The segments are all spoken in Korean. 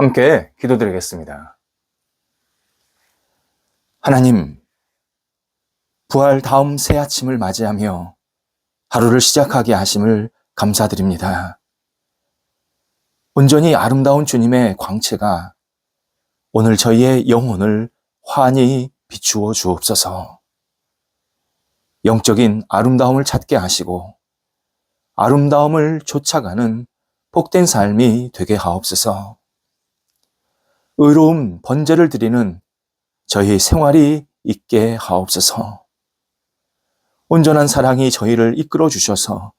함께 기도드리겠습니다. 하나님, 부활 다음 새 아침을 맞이하며 하루를 시작하게 하심을 감사드립니다. 온전히 아름다운 주님의 광채가 오늘 저희의 영혼을 환히 비추어 주옵소서. 영적인 아름다움을 찾게 하시고 아름다움을 쫓아가는 복된 삶이 되게 하옵소서. 의로움 번제를 드리는 저희 생활이 있게 하옵소서. 온전한 사랑이 저희를 이끌어 주셔서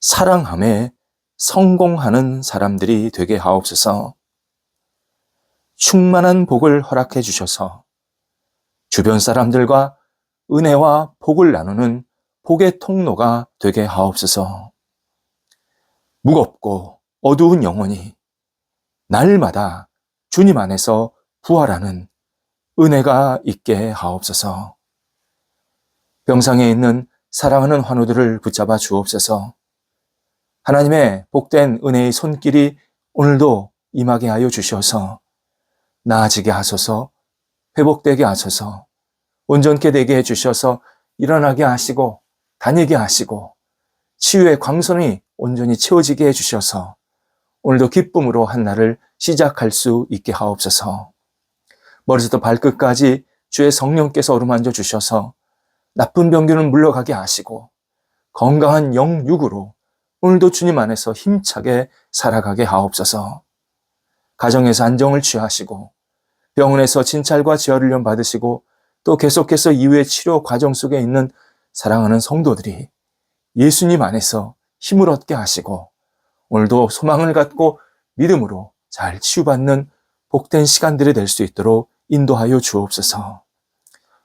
사랑함에 성공하는 사람들이 되게 하옵소서. 충만한 복을 허락해 주셔서 주변 사람들과 은혜와 복을 나누는 복의 통로가 되게 하옵소서. 무겁고 어두운 영혼이 날마다 주님 안에서 부활하는 은혜가 있게 하옵소서. 병상에 있는 사랑하는 환우들을 붙잡아 주옵소서. 하나님의 복된 은혜의 손길이 오늘도 임하게 하여 주셔서 나아지게 하소서, 회복되게 하소서, 온전케 되게 해 주셔서 일어나게 하시고 다니게 하시고 치유의 광선이 온전히 채워지게 해 주셔서 오늘도 기쁨으로 한 날을 시작할 수 있게 하옵소서. 머리부터 발끝까지 주의 성령께서 어루만져 주셔서 나쁜 병균은 물러가게 하시고 건강한 영육으로 오늘도 주님 안에서 힘차게 살아가게 하옵소서. 가정에서 안정을 취하시고 병원에서 진찰과 재활훈련 받으시고 또 계속해서 이후의 치료 과정 속에 있는 사랑하는 성도들이 예수님 안에서 힘을 얻게 하시고 오늘도 소망을 갖고 믿음으로 잘 치유받는 복된 시간들이 될 수 있도록 인도하여 주옵소서.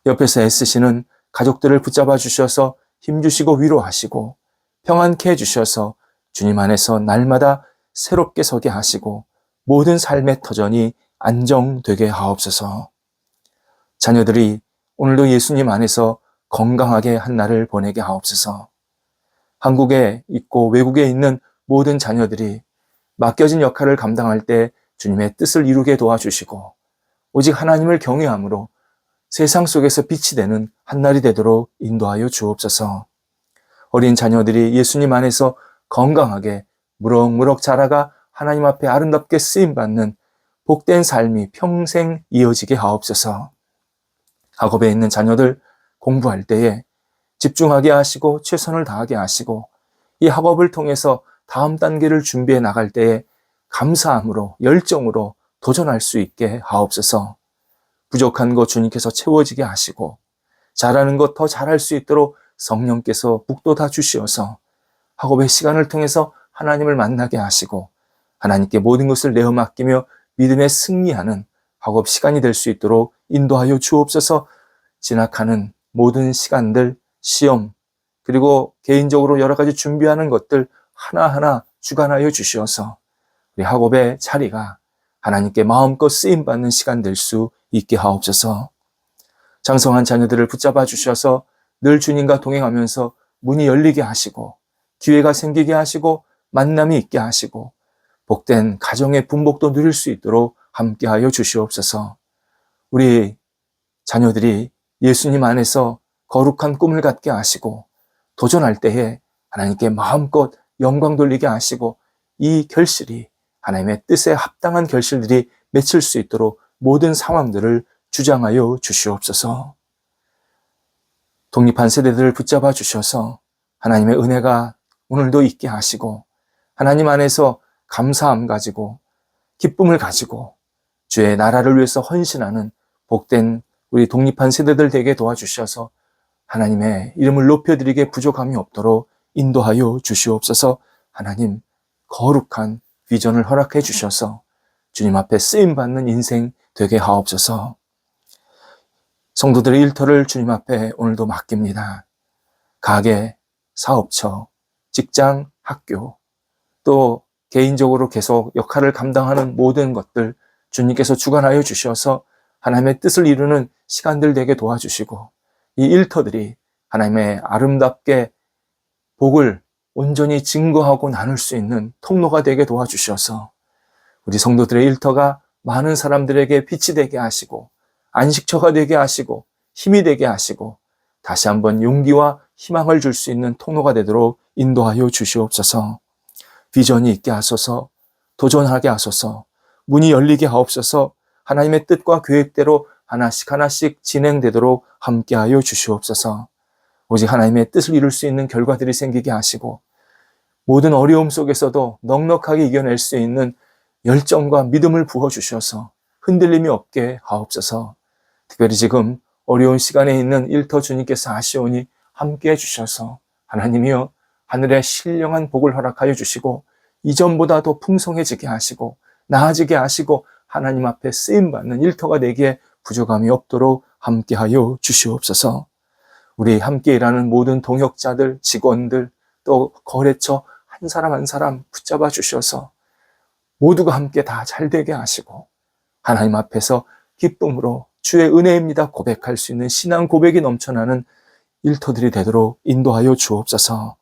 옆에서 애쓰시는 가족들을 붙잡아 주셔서 힘주시고 위로하시고 평안케 해주셔서 주님 안에서 날마다 새롭게 서게 하시고 모든 삶의 터전이 안정되게 하옵소서. 자녀들이 오늘도 예수님 안에서 건강하게 한 날을 보내게 하옵소서. 한국에 있고 외국에 있는 모든 자녀들이 맡겨진 역할을 감당할 때 주님의 뜻을 이루게 도와주시고 오직 하나님을 경외함으로 세상 속에서 빛이 되는 한 날이 되도록 인도하여 주옵소서. 어린 자녀들이 예수님 안에서 건강하게 무럭무럭 자라가 하나님 앞에 아름답게 쓰임 받는 복된 삶이 평생 이어지게 하옵소서. 학업에 있는 자녀들 공부할 때에 집중하게 하시고 최선을 다하게 하시고 이 학업을 통해서 다음 단계를 준비해 나갈 때에 감사함으로 열정으로 도전할 수 있게 하옵소서. 부족한 것 주님께서 채워지게 하시고 잘하는 것 더 잘할 수 있도록 성령께서 북돋아 주시어서 학업의 시간을 통해서 하나님을 만나게 하시고 하나님께 모든 것을 내어 맡기며 믿음에 승리하는 학업 시간이 될 수 있도록 인도하여 주옵소서 진학하는 모든 시간들, 시험, 그리고 개인적으로 여러 가지 준비하는 것들 하나하나 주관하여 주시어서 우리 학업의 자리가 하나님께 마음껏 쓰임 받는 시간 될 수 있게 하옵소서 장성한 자녀들을 붙잡아 주셔서 늘 주님과 동행하면서 문이 열리게 하시고 기회가 생기게 하시고 만남이 있게 하시고 복된 가정의 분복도 누릴 수 있도록 함께하여 주시옵소서. 우리 자녀들이 예수님 안에서 거룩한 꿈을 갖게 하시고 도전할 때에 하나님께 마음껏 영광 돌리게 하시고 이 결실이 하나님의 뜻에 합당한 결실들이 맺힐 수 있도록 모든 상황들을 주장하여 주시옵소서. 독립한 세대들을 붙잡아 주셔서 하나님의 은혜가 오늘도 있게 하시고 하나님 안에서 감사함 가지고 기쁨을 가지고 주의 나라를 위해서 헌신하는 복된 우리 독립한 세대들 되게 도와주셔서 하나님의 이름을 높여드리게 부족함이 없도록 인도하여 주시옵소서 하나님 거룩한 비전을 허락해 주셔서 주님 앞에 쓰임받는 인생 되게 하옵소서 성도들의 일터를 주님 앞에 오늘도 맡깁니다. 가게, 사업처, 직장, 학교, 또 개인적으로 계속 역할을 감당하는 모든 것들 주님께서 주관하여 주셔서 하나님의 뜻을 이루는 시간들 되게 도와주시고 이 일터들이 하나님의 아름답게 복을 온전히 증거하고 나눌 수 있는 통로가 되게 도와주셔서 우리 성도들의 일터가 많은 사람들에게 빛이 되게 하시고 안식처가 되게 하시고 힘이 되게 하시고 다시 한번 용기와 희망을 줄 수 있는 통로가 되도록 인도하여 주시옵소서. 비전이 있게 하소서. 도전하게 하소서. 문이 열리게 하옵소서. 하나님의 뜻과 계획대로 하나씩 하나씩 진행되도록 함께하여 주시옵소서. 오직 하나님의 뜻을 이룰 수 있는 결과들이 생기게 하시고 모든 어려움 속에서도 넉넉하게 이겨낼 수 있는 열정과 믿음을 부어 주셔서 흔들림이 없게 하옵소서. 특별히 지금 어려운 시간에 있는 일터 주님께서 아시오니 함께 해주셔서 하나님이여 하늘의 신령한 복을 허락하여 주시고 이전보다 더 풍성해지게 하시고 나아지게 하시고 하나님 앞에 쓰임받는 일터가 되기에 부족함이 없도록 함께하여 주시옵소서. 우리 함께 일하는 모든 동역자들, 직원들, 또 거래처 한 사람 한 사람 붙잡아 주셔서 모두가 함께 다 잘 되게 하시고 하나님 앞에서 기쁨으로 주의 은혜입니다 고백할 수 있는 신앙 고백이 넘쳐나는 일터들이 되도록 인도하여 주옵소서.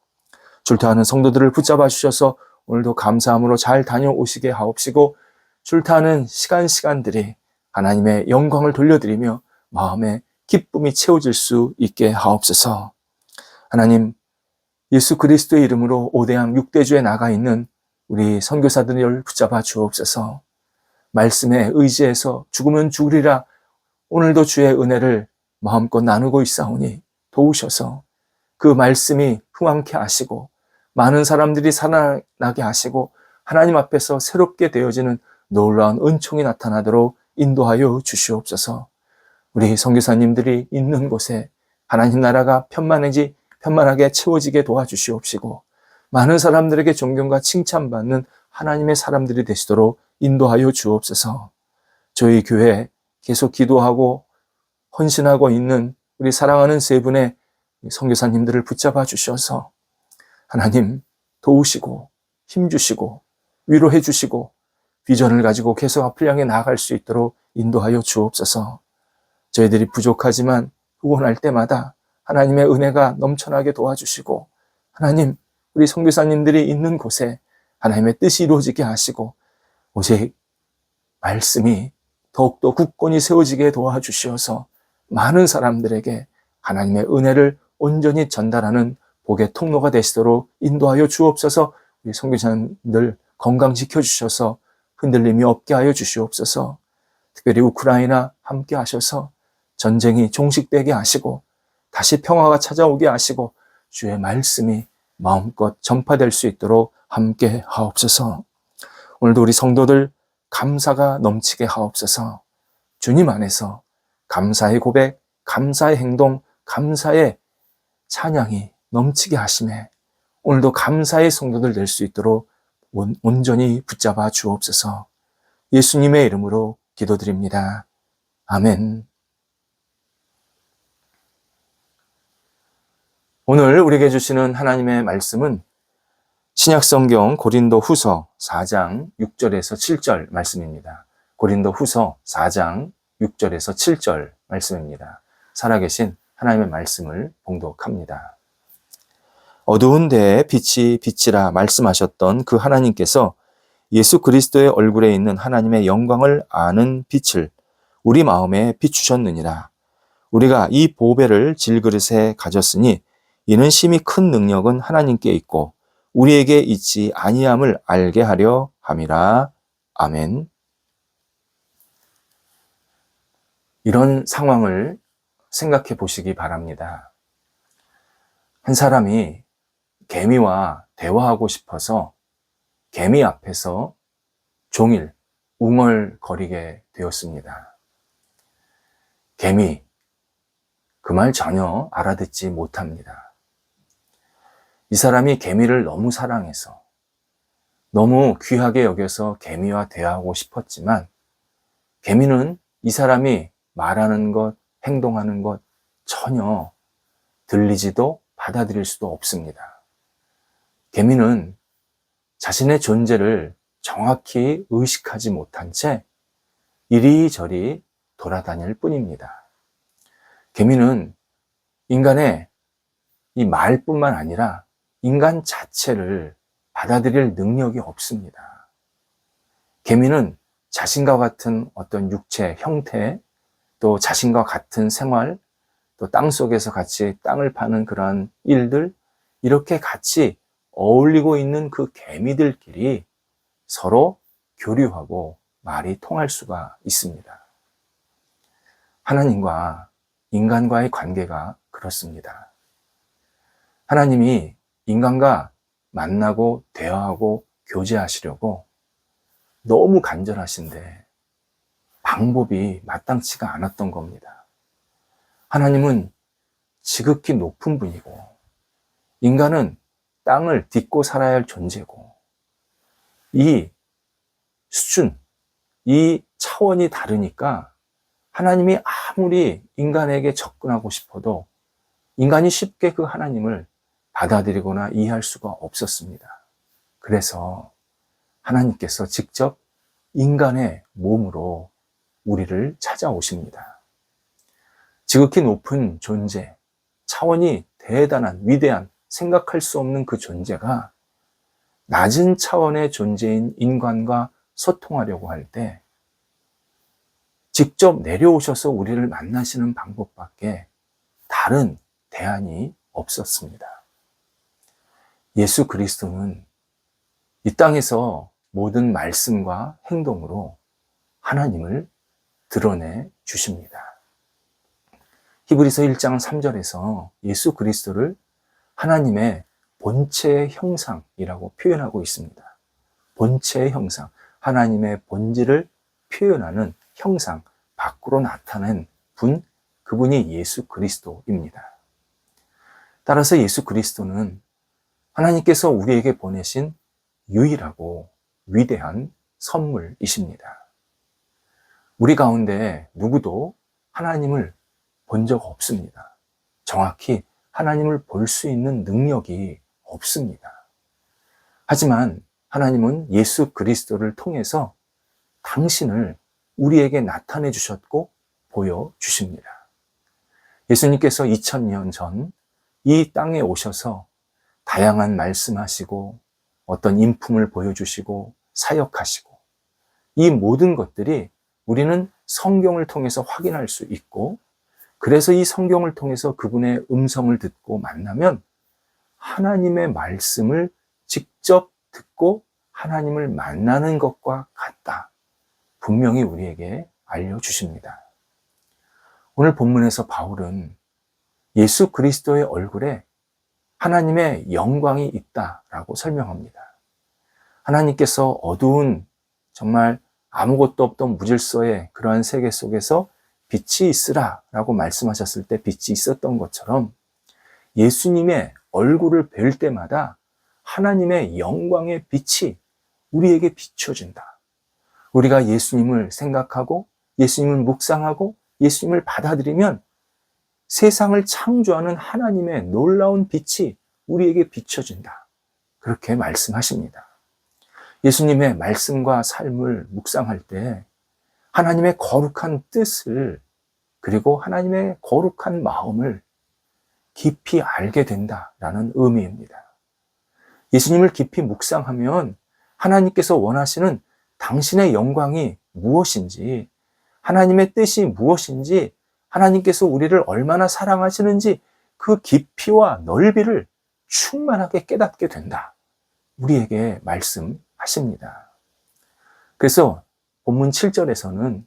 출타하는 성도들을 붙잡아 주셔서 오늘도 감사함으로 잘 다녀오시게 하옵시고 출타하는 시간 시간들이 하나님의 영광을 돌려드리며 마음에 기쁨이 채워질 수 있게 하옵소서. 하나님 예수 그리스도의 이름으로 오대양 육대주에 나가 있는 우리 선교사들을 붙잡아 주옵소서. 말씀에 의지해서 죽으면 죽으리라 오늘도 주의 은혜를 마음껏 나누고 있사오니 도우셔서 그 말씀이 흥황케 하시고 많은 사람들이 살아나게 하시고 하나님 앞에서 새롭게 되어지는 놀라운 은총이 나타나도록 인도하여 주시옵소서. 우리 선교사님들이 있는 곳에 하나님 나라가 편만해지 편만하게 채워지게 도와주시옵시고 많은 사람들에게 존경과 칭찬받는 하나님의 사람들이 되시도록 인도하여 주옵소서. 저희 교회 계속 기도하고 헌신하고 있는 우리 사랑하는 세 분의 선교사님들을 붙잡아 주셔서 하나님 도우시고 힘 주시고 위로해 주시고 비전을 가지고 계속 앞을 향해 나아갈 수 있도록 인도하여 주옵소서. 저희들이 부족하지만 후원할 때마다 하나님의 은혜가 넘쳐나게 도와주시고 하나님 우리 선교사님들이 있는 곳에 하나님의 뜻이 이루어지게 하시고 오직 말씀이 더욱더 굳건히 세워지게 도와주시어서 많은 사람들에게 하나님의 은혜를 온전히 전달하는 복의 통로가 되시도록 인도하여 주옵소서. 우리 성교사님들 건강지켜 주셔서 흔들림이 없게 하여 주시옵소서. 특별히 우크라이나 함께 하셔서 전쟁이 종식되게 하시고 다시 평화가 찾아오게 하시고 주의 말씀이 마음껏 전파될 수 있도록 함께 하옵소서 오늘도 우리 성도들 감사가 넘치게 하옵소서. 주님 안에서 감사의 고백, 감사의 행동, 감사의 찬양이 넘치게 하심에 오늘도 감사의 성도들 될 수 있도록 온전히 붙잡아 주옵소서. 예수님의 이름으로 기도드립니다. 아멘. 오늘 우리에게 주시는 하나님의 말씀은 신약성경 고린도 후서 4장 6절에서 7절 말씀입니다. 고린도 후서 4장 6절에서 7절 말씀입니다. 살아계신 하나님의 말씀을 봉독합니다. 어두운 데에 빛이 빛이라 말씀하셨던 그 하나님께서 예수 그리스도의 얼굴에 있는 하나님의 영광을 아는 빛을 우리 마음에 비추셨느니라. 우리가 이 보배를 질그릇에 가졌으니 이는 심히 큰 능력은 하나님께 있고 우리에게 있지 아니함을 알게 하려 함이라. 아멘. 이런 상황을 생각해 보시기 바랍니다. 한 사람이 개미와 대화하고 싶어서 개미 앞에서 종일 웅얼거리게 되었습니다. 개미, 그 말 전혀 알아듣지 못합니다. 이 사람이 개미를 너무 사랑해서 너무 귀하게 여겨서 개미와 대화하고 싶었지만 개미는 이 사람이 말하는 것, 행동하는 것 전혀 들리지도 받아들일 수도 없습니다. 개미는 자신의 존재를 정확히 의식하지 못한 채 이리저리 돌아다닐 뿐입니다. 개미는 인간의 이 말뿐만 아니라 인간 자체를 받아들일 능력이 없습니다. 개미는 자신과 같은 어떤 육체, 형태, 또 자신과 같은 생활, 또 땅 속에서 같이 땅을 파는 그러한 일들, 이렇게 같이 어울리고 있는 그 개미들끼리 서로 교류하고 말이 통할 수가 있습니다. 하나님과 인간과의 관계가 그렇습니다. 하나님이 인간과 만나고 대화하고 교제하시려고 너무 간절하신데 방법이 마땅치가 않았던 겁니다. 하나님은 지극히 높은 분이고 인간은 땅을 딛고 살아야 할 존재고 이 수준, 이 차원이 다르니까 하나님이 아무리 인간에게 접근하고 싶어도 인간이 쉽게 그 하나님을 받아들이거나 이해할 수가 없었습니다. 그래서 하나님께서 직접 인간의 몸으로 우리를 찾아오십니다. 지극히 높은 존재, 차원이 대단한, 위대한, 생각할 수 없는 그 존재가 낮은 차원의 존재인 인간과 소통하려고 할 때 직접 내려오셔서 우리를 만나시는 방법밖에 다른 대안이 없었습니다. 예수 그리스도는 이 땅에서 모든 말씀과 행동으로 하나님을 드러내 주십니다. 히브리서 1장 3절에서 예수 그리스도를 하나님의 본체의 형상이라고 표현하고 있습니다. 본체의 형상, 하나님의 본질을 표현하는 형상, 밖으로 나타낸 분, 그분이 예수 그리스도입니다. 따라서 예수 그리스도는 하나님께서 우리에게 보내신 유일하고 위대한 선물이십니다. 우리 가운데 누구도 하나님을 본 적 없습니다. 정확히 하나님을 볼 수 있는 능력이 없습니다. 하지만 하나님은 예수 그리스도를 통해서 당신을 우리에게 나타내 주셨고 보여 주십니다. 예수님께서 2000년 전 이 땅에 오셔서 다양한 말씀하시고 어떤 인품을 보여주시고 사역하시고 이 모든 것들이 우리는 성경을 통해서 확인할 수 있고 그래서 이 성경을 통해서 그분의 음성을 듣고 만나면 하나님의 말씀을 직접 듣고 하나님을 만나는 것과 같다. 분명히 우리에게 알려주십니다. 오늘 본문에서 바울은 예수 그리스도의 얼굴에 하나님의 영광이 있다라고 설명합니다. 하나님께서 어두운 정말 아무것도 없던 무질서의 그러한 세계 속에서 빛이 있으라 라고 말씀하셨을 때 빛이 있었던 것처럼 예수님의 얼굴을 뵐 때마다 하나님의 영광의 빛이 우리에게 비춰진다. 우리가 예수님을 생각하고 예수님을 묵상하고 예수님을 받아들이면 세상을 창조하는 하나님의 놀라운 빛이 우리에게 비춰진다. 그렇게 말씀하십니다. 예수님의 말씀과 삶을 묵상할 때 하나님의 거룩한 뜻을 그리고 하나님의 거룩한 마음을 깊이 알게 된다라는 의미입니다. 예수님을 깊이 묵상하면 하나님께서 원하시는 당신의 영광이 무엇인지, 하나님의 뜻이 무엇인지, 하나님께서 우리를 얼마나 사랑하시는지 그 깊이와 넓이를 충만하게 깨닫게 된다. 우리에게 말씀하십니다. 그래서 본문 7절에서는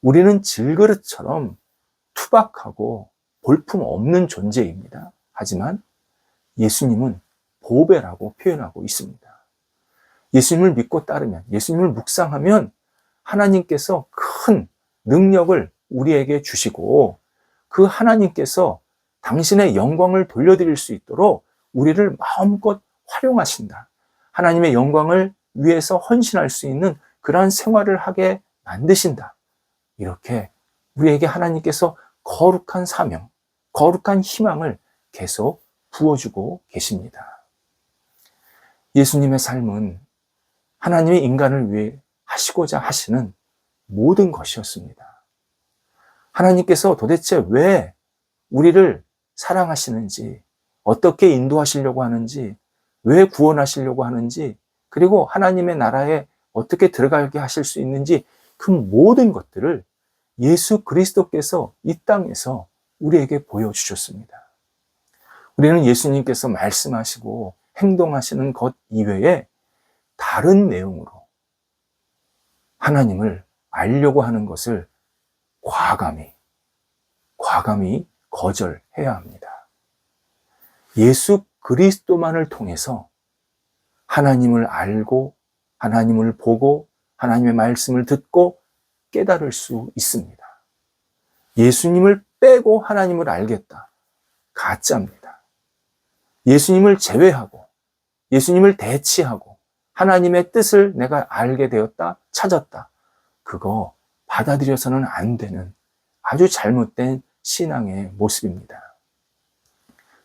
우리는 질그릇처럼 투박하고 볼품 없는 존재입니다. 하지만 예수님은 보배라고 표현하고 있습니다. 예수님을 믿고 따르면, 예수님을 묵상하면 하나님께서 큰 능력을 우리에게 주시고 그 하나님께서 당신의 영광을 돌려드릴 수 있도록 우리를 마음껏 활용하신다. 하나님의 영광을 위해서 헌신할 수 있는 그러한 생활을 하게 만드신다. 이렇게 우리에게 하나님께서 거룩한 사명, 거룩한 희망을 계속 부어주고 계십니다. 예수님의 삶은 하나님의 인간을 위해 하시고자 하시는 모든 것이었습니다. 하나님께서 도대체 왜 우리를 사랑하시는지, 어떻게 인도하시려고 하는지, 왜 구원하시려고 하는지, 그리고 하나님의 나라에 어떻게 들어가게 하실 수 있는지 그 모든 것들을 예수 그리스도께서 이 땅에서 우리에게 보여주셨습니다. 우리는 예수님께서 말씀하시고 행동하시는 것 이외에 다른 내용으로 하나님을 알려고 하는 것을 과감히, 과감히 거절해야 합니다. 예수 그리스도만을 통해서 하나님을 알고, 하나님을 보고, 하나님의 말씀을 듣고 깨달을 수 있습니다. 예수님을 빼고 하나님을 알겠다. 가짜입니다. 예수님을 제외하고, 예수님을 대치하고, 하나님의 뜻을 내가 알게 되었다, 찾았다. 그거 받아들여서는 안 되는 아주 잘못된 신앙의 모습입니다.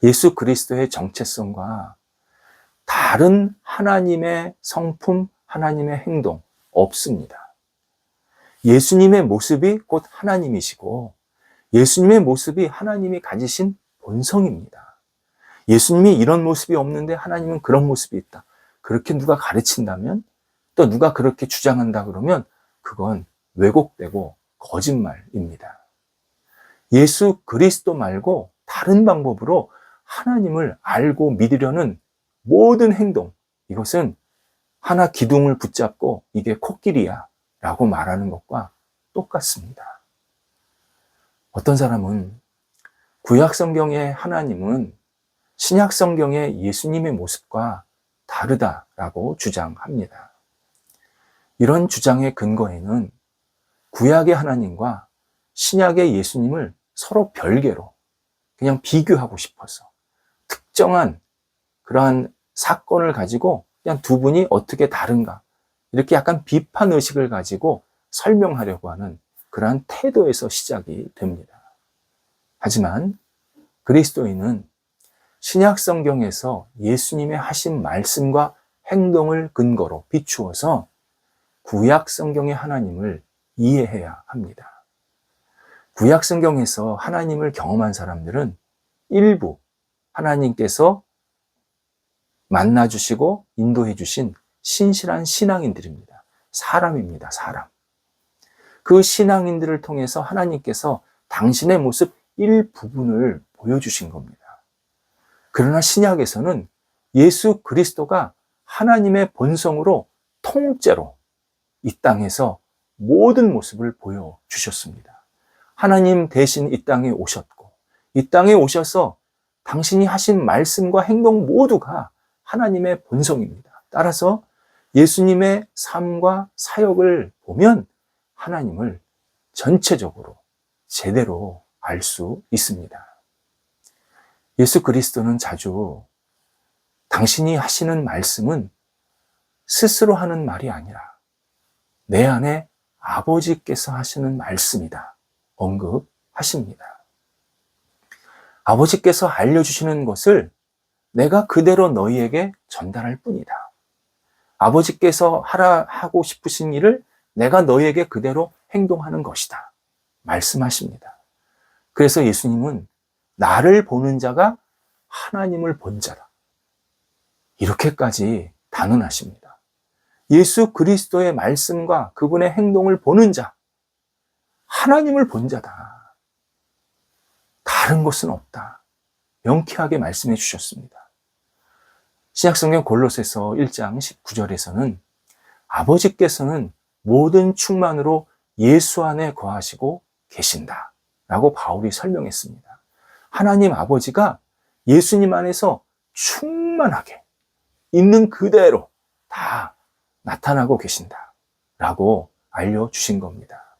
예수 그리스도의 정체성과 다른 하나님의 성품, 하나님의 행동 없습니다. 예수님의 모습이 곧 하나님이시고 예수님의 모습이 하나님이 가지신 본성입니다. 예수님이 이런 모습이 없는데 하나님은 그런 모습이 있다. 그렇게 누가 가르친다면 또 누가 그렇게 주장한다 그러면 그건 왜곡되고 거짓말입니다. 예수 그리스도 말고 다른 방법으로 하나님을 알고 믿으려는 모든 행동, 이것은 하나 기둥을 붙잡고 이게 코끼리야 라고 말하는 것과 똑같습니다. 어떤 사람은 구약 성경의 하나님은 신약 성경의 예수님의 모습과 다르다라고 주장합니다. 이런 주장의 근거에는 구약의 하나님과 신약의 예수님을 서로 별개로 그냥 비교하고 싶어서 특정한 그러한 사건을 가지고 그냥 두 분이 어떻게 다른가 이렇게 약간 비판 의식을 가지고 설명하려고 하는 그러한 태도에서 시작이 됩니다. 하지만 그리스도인은 신약 성경에서 예수님의 하신 말씀과 행동을 근거로 비추어서 구약 성경의 하나님을 이해해야 합니다. 구약 성경에서 하나님을 경험한 사람들은 일부 하나님께서 만나 주시고 인도해 주신 신실한 신앙인들입니다. 사람입니다, 사람. 그 신앙인들을 통해서 하나님께서 당신의 모습 일부분을 보여주신 겁니다. 그러나 신약에서는 예수 그리스도가 하나님의 본성으로 통째로 이 땅에서 모든 모습을 보여주셨습니다. 하나님 대신 이 땅에 오셨고, 이 땅에 오셔서 당신이 하신 말씀과 행동 모두가 하나님의 본성입니다. 따라서 예수님의 삶과 사역을 보면 하나님을 전체적으로 제대로 알 수 있습니다. 예수 그리스도는 자주 당신이 하시는 말씀은 스스로 하는 말이 아니라 내 안에 아버지께서 하시는 말씀이다. 언급하십니다. 아버지께서 알려주시는 것을 내가 그대로 너희에게 전달할 뿐이다. 아버지께서 하라 하고 싶으신 일을 내가 너희에게 그대로 행동하는 것이다. 말씀하십니다. 그래서 예수님은 나를 보는 자가 하나님을 본 자다. 이렇게까지 단언하십니다. 예수 그리스도의 말씀과 그분의 행동을 보는 자, 하나님을 본 자다. 다른 것은 없다. 명쾌하게 말씀해 주셨습니다. 신약성경 골로새서 1장 19절에서는 아버지께서는 모든 충만으로 예수 안에 거하시고 계신다. 라고 바울이 설명했습니다. 하나님 아버지가 예수님 안에서 충만하게 있는 그대로 다 나타나고 계신다. 라고 알려주신 겁니다.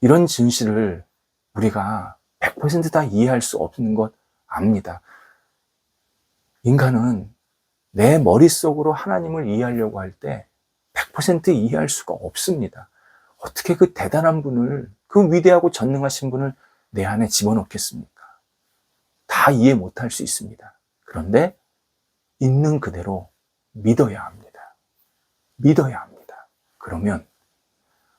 이런 진실을 우리가 100%다 이해할 수 없는 것 압니다. 인간은 내 머릿속으로 하나님을 이해하려고 할 때 100% 이해할 수가 없습니다. 어떻게 그 대단한 분을, 그 위대하고 전능하신 분을 내 안에 집어넣겠습니까? 다 이해 못할 수 있습니다. 그런데 있는 그대로 믿어야 합니다. 믿어야 합니다. 그러면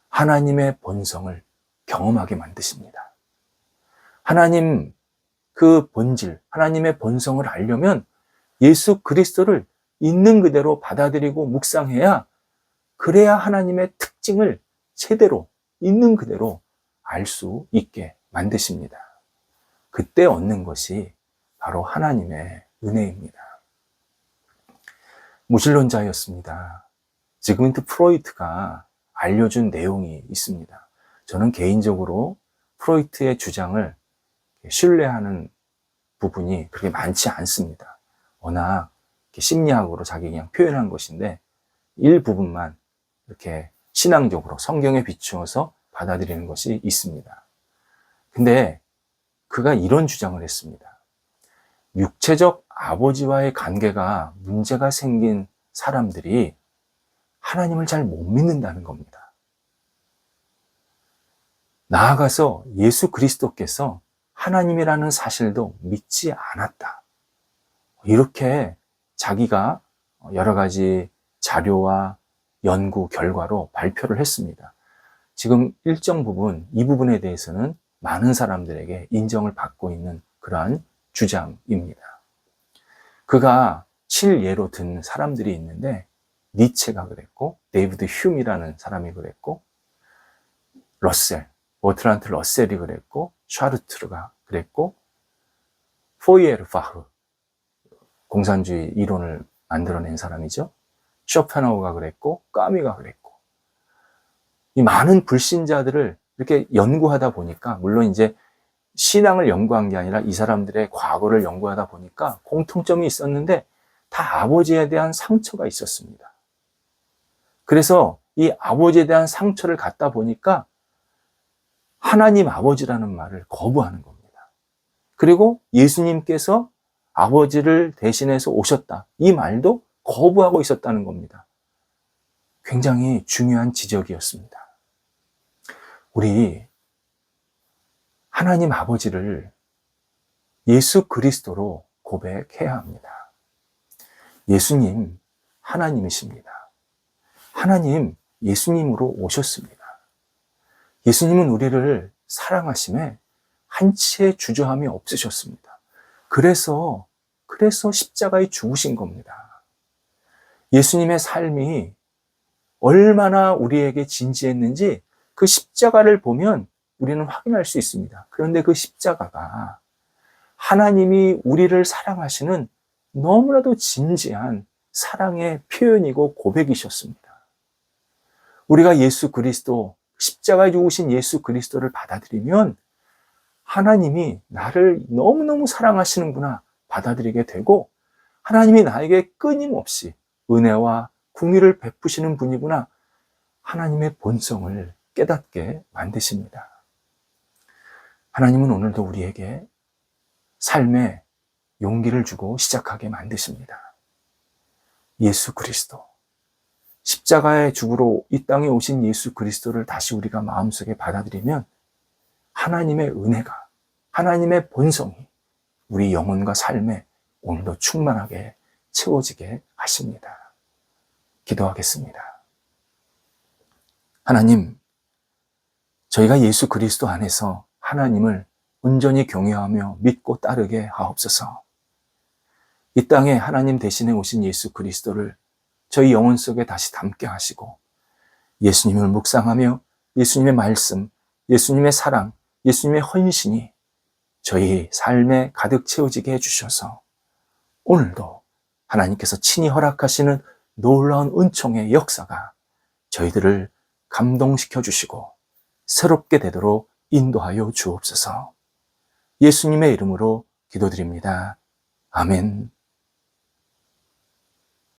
하나님의 본성을 경험하게 만드십니다. 하나님 그 본질, 하나님의 본성을 알려면 예수 그리스도를 있는 그대로 받아들이고 묵상해야 그래야 하나님의 특징을 제대로 있는 그대로 알 수 있게 만드십니다. 그때 얻는 것이 바로 하나님의 은혜입니다. 무신론자였습니다. 지그문트 프로이트가 알려준 내용이 있습니다. 저는 개인적으로 프로이트의 주장을 신뢰하는 부분이 그렇게 많지 않습니다. 워낙 심리학으로 자기 그냥 표현한 것인데 일부분만 이렇게 신앙적으로 성경에 비추어서 받아들이는 것이 있습니다. 근데 그가 이런 주장을 했습니다. 육체적 아버지와의 관계가 문제가 생긴 사람들이 하나님을 잘 못 믿는다는 겁니다. 나아가서 예수 그리스도께서 하나님이라는 사실도 믿지 않았다. 이렇게 자기가 여러 가지 자료와 연구 결과로 발표를 했습니다. 지금 일정 부분, 이 부분에 대해서는 많은 사람들에게 인정을 받고 있는 그러한 주장입니다. 그가 칠예로 든 사람들이 있는데 니체가 그랬고 데이비드 휴미라는 사람이 그랬고 러셀, 버트란트 러셀이 그랬고 샤르트르가 그랬고 포이에르 파흐 공산주의 이론을 만들어낸 사람이죠. 쇼펜하우가 그랬고 까미가 그랬고 이 많은 불신자들을 이렇게 연구하다 보니까 물론 이제 신앙을 연구한 게 아니라 이 사람들의 과거를 연구하다 보니까 공통점이 있었는데 다 아버지에 대한 상처가 있었습니다. 그래서 이 아버지에 대한 상처를 갖다 보니까 하나님 아버지라는 말을 거부하는 겁니다. 그리고 예수님께서 아버지를 대신해서 오셨다. 이 말도 거부하고 있었다는 겁니다. 굉장히 중요한 지적이었습니다. 우리 하나님 아버지를 예수 그리스도로 고백해야 합니다. 예수님 하나님이십니다. 하나님 예수님으로 오셨습니다. 예수님은 우리를 사랑하심에 한치의 주저함이 없으셨습니다. 그래서 그래서 십자가에 죽으신 겁니다. 예수님의 삶이 얼마나 우리에게 진지했는지 그 십자가를 보면 우리는 확인할 수 있습니다. 그런데 그 십자가가 하나님이 우리를 사랑하시는 너무나도 진지한 사랑의 표현이고 고백이셨습니다. 우리가 예수 그리스도, 십자가에 죽으신 예수 그리스도를 받아들이면 하나님이 나를 너무너무 사랑하시는구나 받아들이게 되고 하나님이 나에게 끊임없이 은혜와 궁유를 베푸시는 분이구나 하나님의 본성을 깨닫게 만드십니다. 하나님은 오늘도 우리에게 삶에 용기를 주고 시작하게 만드십니다. 예수 그리스도. 십자가의 죽으로 이 땅에 오신 예수 그리스도를 다시 우리가 마음속에 받아들이면 하나님의 은혜가, 하나님의 본성이 우리 영혼과 삶에 오늘도 충만하게 채워지게 하십니다. 기도하겠습니다. 하나님, 저희가 예수 그리스도 안에서 하나님을 온전히 경외하며 믿고 따르게 하옵소서. 이 땅에 하나님 대신에 오신 예수 그리스도를 저희 영혼 속에 다시 담게 하시고 예수님을 묵상하며 예수님의 말씀, 예수님의 사랑, 예수님의 헌신이 저희 삶에 가득 채워지게 해주셔서 오늘도 하나님께서 친히 허락하시는 놀라운 은총의 역사가 저희들을 감동시켜 주시고 새롭게 되도록 인도하여 주옵소서. 예수님의 이름으로 기도드립니다. 아멘.